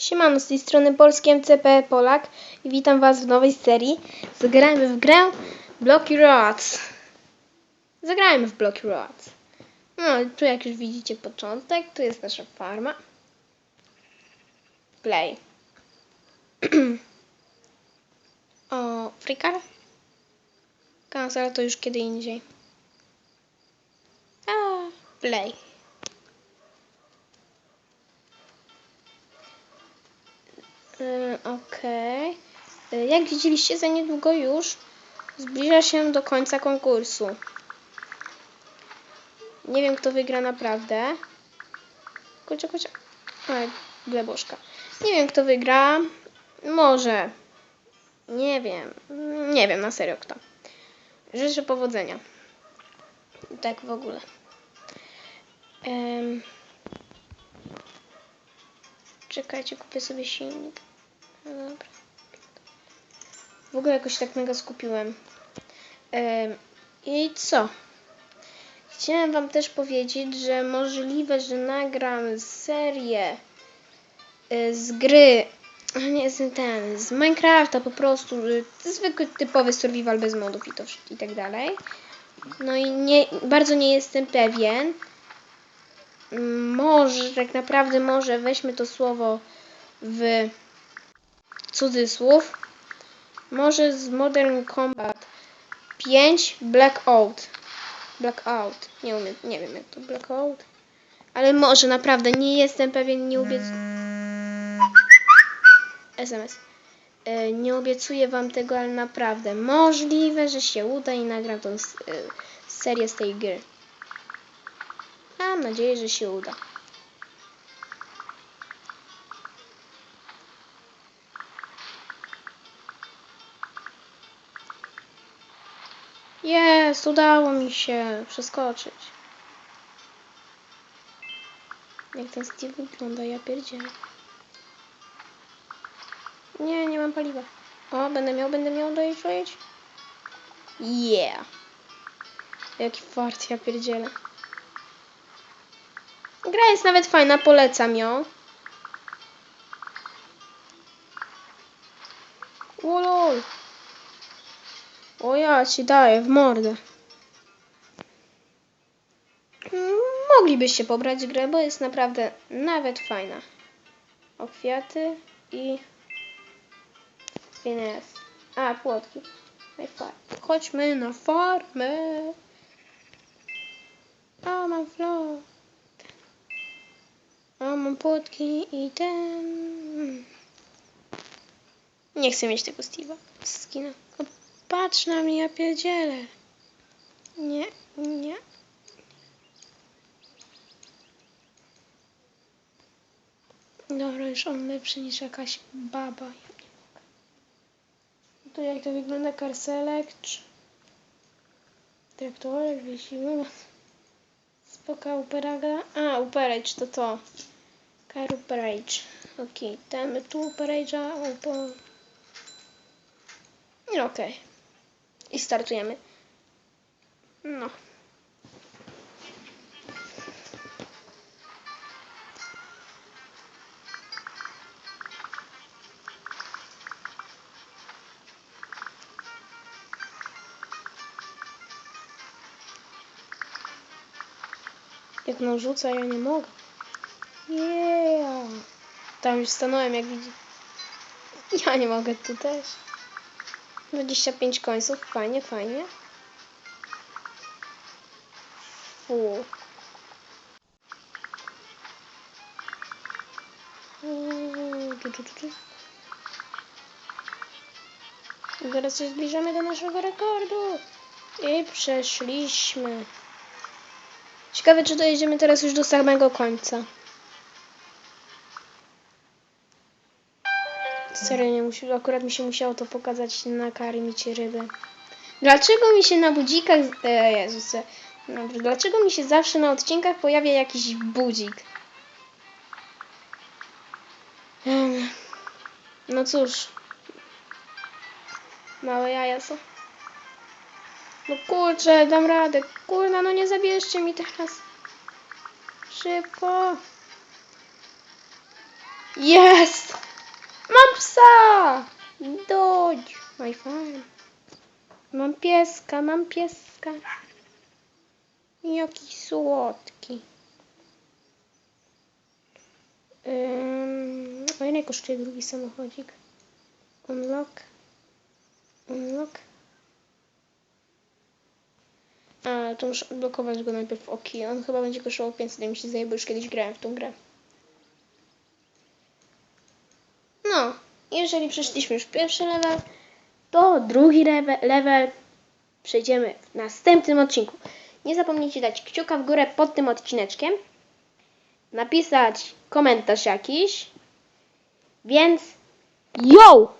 Siemano, z tej strony Polski MCP Polak i witam Was w nowej serii. Zagrajmy w grę Blocky Roads. Zagrajmy w Blocky Roads. No, tu jak już widzicie początek, tu jest nasza farma. Play. o, frikar? Cancel to już kiedy indziej. A, play. Y, Okej. Y, Jak widzieliście, za niedługo już zbliża się do końca konkursu. Nie wiem, kto wygra naprawdę. Kurczę, kurczę. Oj, gleboszka. Nie wiem, kto wygra. Może. Nie wiem. Nie wiem, na serio kto. Życzę powodzenia. Tak w ogóle. Em, Czekajcie, kupię sobie silnik. W ogóle jakoś tak mega skupiłem. Em, I co? Chciałem wam też powiedzieć, że możliwe, że nagram serię y, z gry, nie z ten, z Minecrafta po prostu, y, zwykły typowy survival bez modów i to i tak dalej. No i nie, bardzo nie jestem pewien. Może, tak naprawdę może weźmy to słowo w cudzysłów. Może z Modern Combat 5 Blackout. Blackout. Nie umiem, nie wiem jak to Blackout. Ale może naprawdę nie jestem pewien, nie obiecuję. SMS. E, Nie obiecuję wam tego, ale naprawdę możliwe, że się uda i nagram tą e, serię z tej gry. Mam nadzieję, że się uda. Jest, udało mi się przeskoczyć. Jak ten Steve wygląda, ja pierdzielę. Nie, nie mam paliwa. O, będę miał, będę miał dojeżdżać. Yeah. Jaki fart, ja pierdzielę. Gra jest nawet fajna, polecam ją. Ja ci daję w mordę. Moglibyście pobrać grę, bo jest naprawdę nawet fajna. O kwiaty i fines. A, płotki. Chodźmy na farmę. A, mam flow. A, mam płotki i ten... Nie chcę mieć tego Steve'a. Skina. Patrz na mnie, ja pierdzielę. Nie, nie. Dobra, już on lepszy niż jakaś baba. Tu jak to wygląda Car Select. Traktorek, wysiły. Spoka Uperaga. A, Uperage to to. Car Uperage. Okej, damy tu Uperage'a. Upo... No okej. I startujemy. No. Jak no rzuca, ja nie mogę. Yeah. Tam już stanąłem, jak widzi. Ja nie mogę tu też. 25 końców, fajnie, fajnie. Fu. Teraz się zbliżamy do naszego rekordu. I przeszliśmy. Ciekawe, czy dojedziemy teraz już do samego końca. Serio, nie musi, akurat mi się musiało to pokazać na karmicie ryby. Dlaczego mi się na budzikach... E, Jezus, no, dlaczego mi się zawsze na odcinkach pojawia jakiś budzik? No cóż. Małe jaja są. No kurczę, dam radę. Kurna, no nie zabierzcie mi teraz. Szybko. Jest! Mam psa! Dodź! My fan. Mam pieska, mam pieska. Jaki słodki. Ym, a ile kosztuje drugi samochodzik? Unlock. Unlock. A, to muszę odblokować go najpierw oki. On chyba będzie kosztował 500, mi się zdaje, bo już kiedyś grałem w tą grę. No, jeżeli przeszliśmy już pierwszy level, to drugi level, level przejdziemy w następnym odcinku. Nie zapomnijcie dać kciuka w górę pod tym odcineczkiem, napisać komentarz jakiś, więc yo!